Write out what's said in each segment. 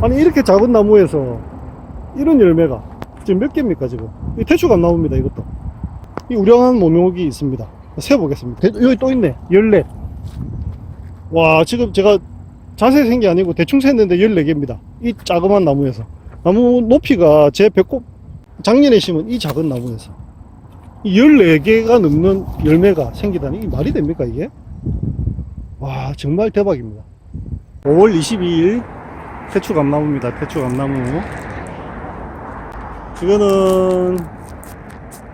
아니 이렇게 작은 나무에서 이런 열매가 지금 몇 개입니까 지금? 이 태추가 안 나옵니다 이것도. 이 우량한 모묘기 있습니다. 세보겠습니다. 대- 여기 또 있네. 14. 와 지금 제가 자세히 센 게 아니고 대충 셌는데 14개입니다. 이 자그만 나무에서. 나무 높이가 제 배꼽 작년에 심은 이 작은 나무에서. 이 14개가 넘는 열매가 생기다니 이게 말이 됩니까 이게? 와 정말 대박입니다. 5월 22일 태추감나무입니다. 태추감나무. 이거는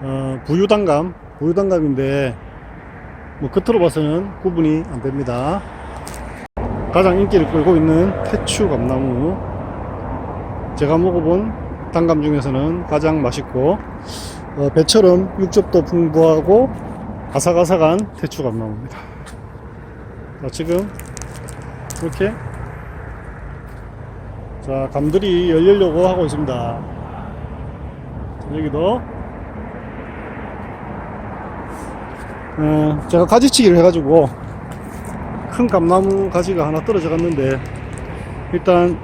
어, 부유단감 부유단감인데 뭐 겉으로 봐서는 구분이 안 됩니다. 가장 인기를 끌고 있는 태추감나무. 제가 먹어본 단감 중에서는 가장 맛있고 어, 배처럼 육즙도 풍부하고 아삭아삭한 태추감나무입니다. 자 지금 이렇게 자 감들이 열리려고 하고 있습니다. 자, 여기도. 어, 제가 가지치기를 해가지고 큰 감나무 가지가 하나 떨어져 갔는데 일단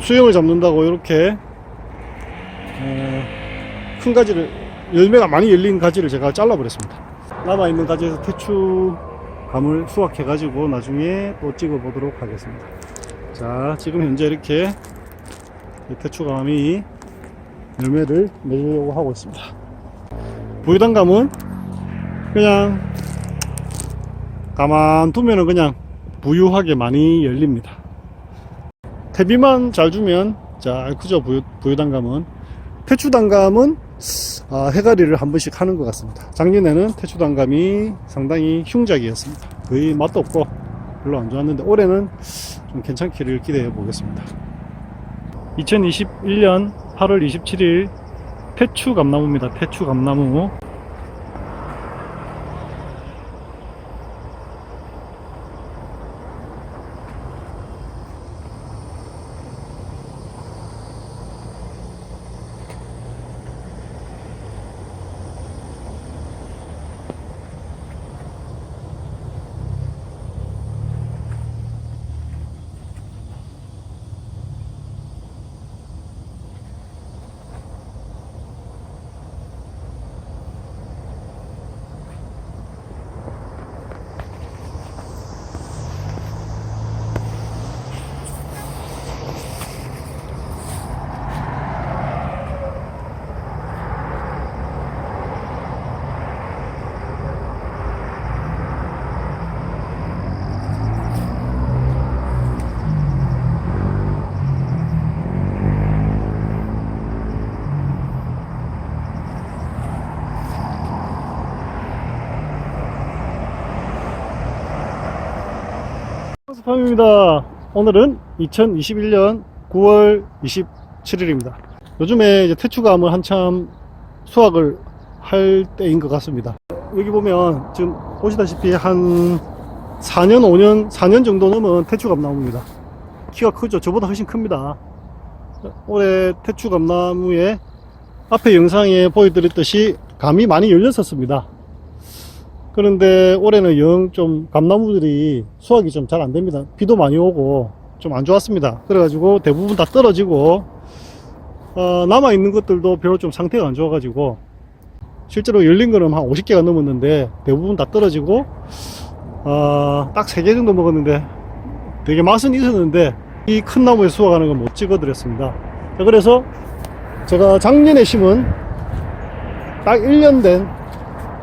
수영을 잡는다고 이렇게 어, 큰 가지를 열매가 많이 열린 가지를 제가 잘라버렸습니다. 남아있는 가지에서 태추 감을 수확해 가지고 나중에 또 찍어 보도록 하겠습니다. 자 지금 현재 이렇게 이 태추감이 열매를 맺으려고 하고 있습니다 부유단감은 그냥 가만 두면은 그냥 부유하게 많이 열립니다 태비만 잘 주면 잘 크죠 부유, 부유단감은 태추단감은 아, 해가리를 한 번씩 하는 것 같습니다. 작년에는 태추단감이 상당히 흉작이었습니다. 거의 맛도 없고 별로 안 좋았는데 올해는 좀 괜찮기를 기대해 보겠습니다. 2021년 8월 27일 태추 감나무입니다. 태추 감나무. 스팜입니다. 오늘은 2021년 9월 27일입니다. 요즘에 이제 태추감을 한참 수확을 할 때인 것 같습니다. 여기 보면 지금 보시다시피 한 4년, 5년, 4년 정도 넘은 태추감 나무입니다. 키가 크죠? 저보다 훨씬 큽니다. 올해 태추감 나무에 앞에 영상에 보여드렸듯이 감이 많이 열렸었습니다. 그런데 올해는 영 좀 감나무들이 수확이 좀 잘 안 됩니다. 비도 많이 오고 좀 안 좋았습니다. 그래 가지고 대부분 다 떨어지고 어, 남아 있는 것들도 별로 좀 상태가 안 좋아 가지고 실제로 열린 거는 한 50개가 넘었는데 대부분 다 떨어지고 어, 딱 3개 정도 먹었는데 되게 맛은 있었는데 이 큰 나무에 수확하는 건 못 찍어 드렸습니다. 자, 그래서 제가 작년에 심은 딱 1년 된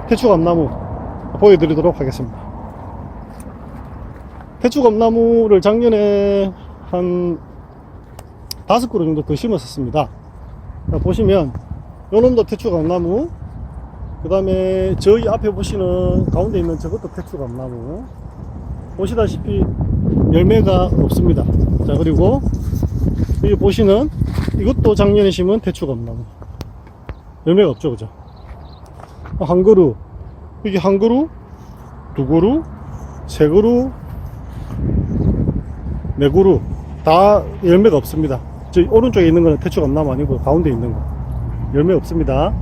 태추감나무 보여드리도록 하겠습니다. 태추감나무를 작년에 한 다섯 그루 정도 더 심었었습니다. 자, 보시면 요놈도 태추감나무 그 다음에 저희 앞에 보시는 가운데 있는 저것도 태추감나무 보시다시피 열매가 없습니다. 자 그리고 여기 보시는 이것도 작년에 심은 태추감나무 열매가 없죠 그죠 한 그루 이게 한 그루, 두 그루, 세 그루, 네 그루 다 열매가 없습니다. 저 오른쪽에 있는 거는 태추감나무 아니고 가운데 있는 거 열매 없습니다.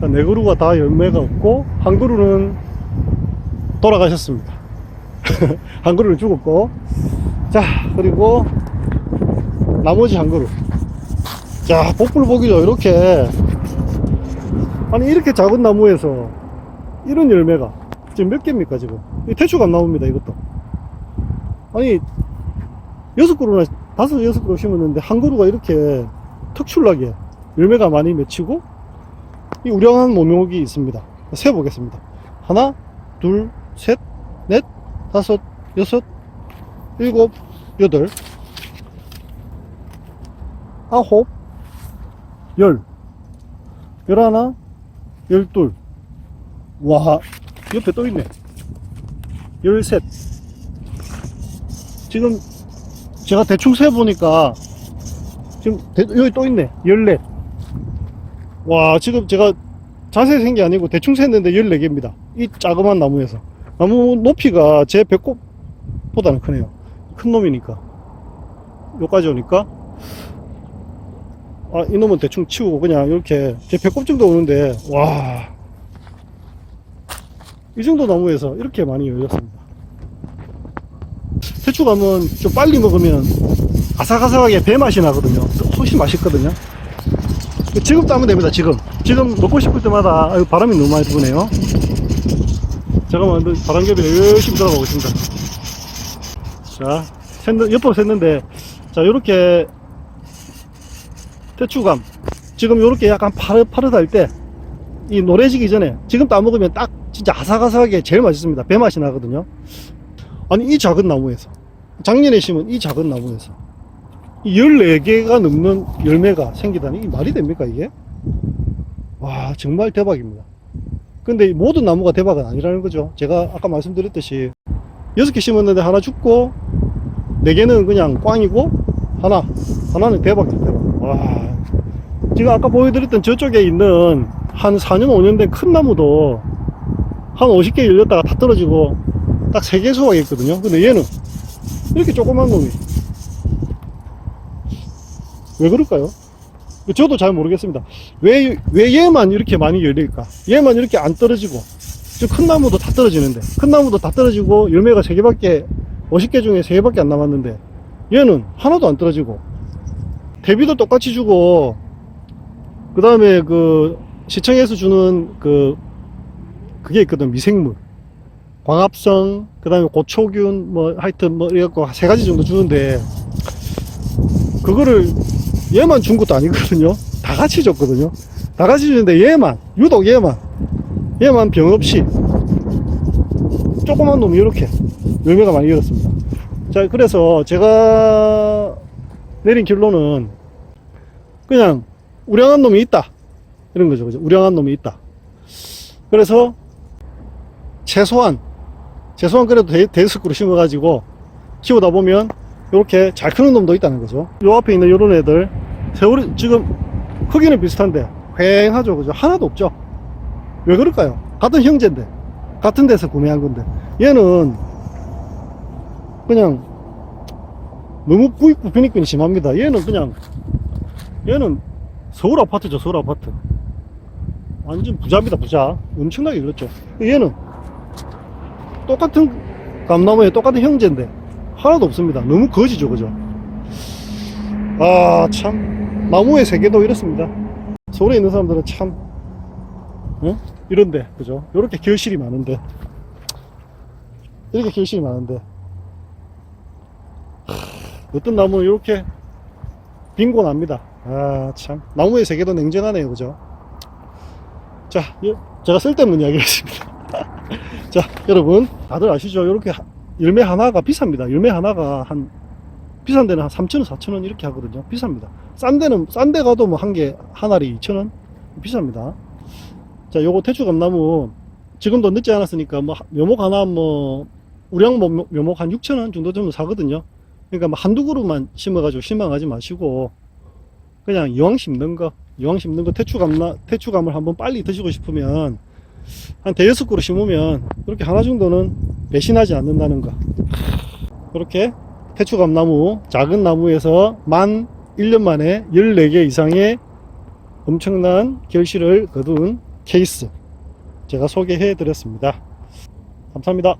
네 그루가 다 열매가 없고 한 그루는 돌아가셨습니다. 한 그루는 죽었고 자 그리고 나머지 한 그루. 자, 복불 복이죠. 이렇게. 아니, 이렇게 작은 나무에서 이런 열매가 지금 몇 개입니까, 지금? 안 나옵니다, 이것도. 아니, 여섯 그루나, 다섯, 여섯 그루 심었는데 한 그루가 이렇게 특출나게 열매가 많이 맺히고 이 우량한 모묘기 있습니다. 세 보겠습니다. 하나, 둘, 셋, 넷, 다섯, 여섯, 일곱, 여덟, 아홉, 열, 열하나, 열둘, 와, 옆에 또 있네. 열셋. 지금 제가 대충 세보니까 지금 대- 여기 또 있네. 열넷. 와, 지금 제가 자세히 센 게 아니고 대충 셌는데 14개입니다. 이 자그만 나무에서. 나무 높이가 제 배꼽보다는 크네요. 큰 놈이니까. 여기까지 오니까. 아, 이놈은 대충 치우고 그냥 이렇게 제 배꼽 정도 오는데, 와. 이 정도 나무에서 이렇게 많이 열렸습니다. 태추감은 좀 빨리 먹으면 아삭아삭하게 배 맛이 나거든요. 훨씬 맛있거든요. 지금 따면 됩니다, 지금. 지금 먹고 싶을 때마다, 아유, 바람이 너무 많이 부네요. 만든 바람개비 열심히 들어가고 있습니다. 자, 샜는, 옆으로 샜는데, 자, 요렇게, 태추감. 지금 요렇게 약간 파릇파릇할 때, 이 노래지기 전에, 지금 따먹으면 딱 진짜 아삭아삭하게 제일 맛있습니다. 배 맛이 나거든요. 아니, 이 작은 나무에서, 작년에 심은 이 작은 나무에서, 이 14개가 넘는 열매가 생기다니 이게 말이 됩니까 이게? 와 정말 대박입니다 근데 이 모든 나무가 대박은 아니라는 거죠 제가 아까 말씀드렸듯이 6개 심었는데 하나 죽고 4개는 그냥 꽝이고 하나 하나는 대박이죠 대박 와 지금 아까 보여드렸던 저쪽에 있는 한 4년 5년 된 큰 나무도 한 50개 열렸다가 다 떨어지고 딱 3개 수확했거든요 근데 얘는 이렇게 조그만 놈이 왜 그럴까요? 저도 잘 모르겠습니다. 왜, 왜 얘만 이렇게 많이 열릴까? 얘만 이렇게 안 떨어지고, 저큰 나무도 다 떨어지는데, 큰 나무도 다 떨어지고, 열매가 3개밖에, 50개 중에 3개밖에 안 남았는데, 얘는 하나도 안 떨어지고, 대비도 똑같이 주고, 그 다음에 그, 시청에서 주는 그, 그게 있거든, 미생물. 광합성, 그 다음에 고초균, 뭐, 하여튼 뭐, 이래갖고 세 가지 정도 주는데, 그거를 얘만 준 것도 아니거든요. 다 같이 줬거든요. 다 같이 주는데 얘만, 유독 얘만, 얘만 병 없이 조그만 놈이 이렇게 열매가 많이 열었습니다. 자, 그래서 제가 내린 결론은 그냥 우량한 놈이 있다. 이런 거죠. 그죠? 우량한 놈이 있다. 그래서 최소한, 최소한 그래도 대, 대스크로 심어가지고 키우다 보면 이렇게 잘 크는 놈도 있다는 거죠. 요 앞에 있는 요런 애들 세월이 지금 크기는 비슷한데 휑하죠, 그죠? 하나도 없죠. 왜 그럴까요? 같은 형제인데 같은 데서 구매한 건데 얘는 그냥 너무 부익부 빈익빈이 심합니다. 얘는 그냥 얘는 서울 아파트죠, 서울 아파트. 완전 부자입니다, 부자. 엄청나게 그렇죠. 얘는 똑같은 감나무에 똑같은 형제인데 하나도 없습니다. 너무 거지죠, 그죠? 아, 참. 나무의 세계도 이렇습니다. 서울에 있는 사람들은 참, 어? 이런데, 그죠? 이렇게 결실이 많은데. 이렇게 결실이 많은데. 하, 어떤 나무는 이렇게 빈곤합니다. 아, 참. 나무의 세계도 냉정하네요, 그죠? 자, 예, 제가 쓸데없는 이야기 했습니다. 자, 여러분, 다들 아시죠? 이렇게 열매 하나가 비쌉니다. 열매 하나가 한 비싼 데는 한 3,000원, 4,000원 이렇게 하거든요. 비쌉니다. 싼 데는 싼 데 가도 뭐 한 개 한 알이 2,000원 비쌉니다. 자, 요거 태추감나무 지금도 늦지 않았으니까 뭐 묘목 하나 뭐 우량 뭐 묘목 한 6,000원 정도 정도 사거든요. 그러니까 뭐 한두 그루만 심어가지고 실망하지 마시고 그냥 이왕 심는 거, 이왕 심는 거 태추감나 태추감을 한번 빨리 드시고 싶으면 한 대여섯 그루 심으면 이렇게 하나 정도는 배신하지 않는다는 거. 이렇게 태추감 나무 작은 나무에서 만 1년 만에 14개 이상의 엄청난 결실을 거둔 케이스 제가 소개해 드렸습니다. 감사합니다.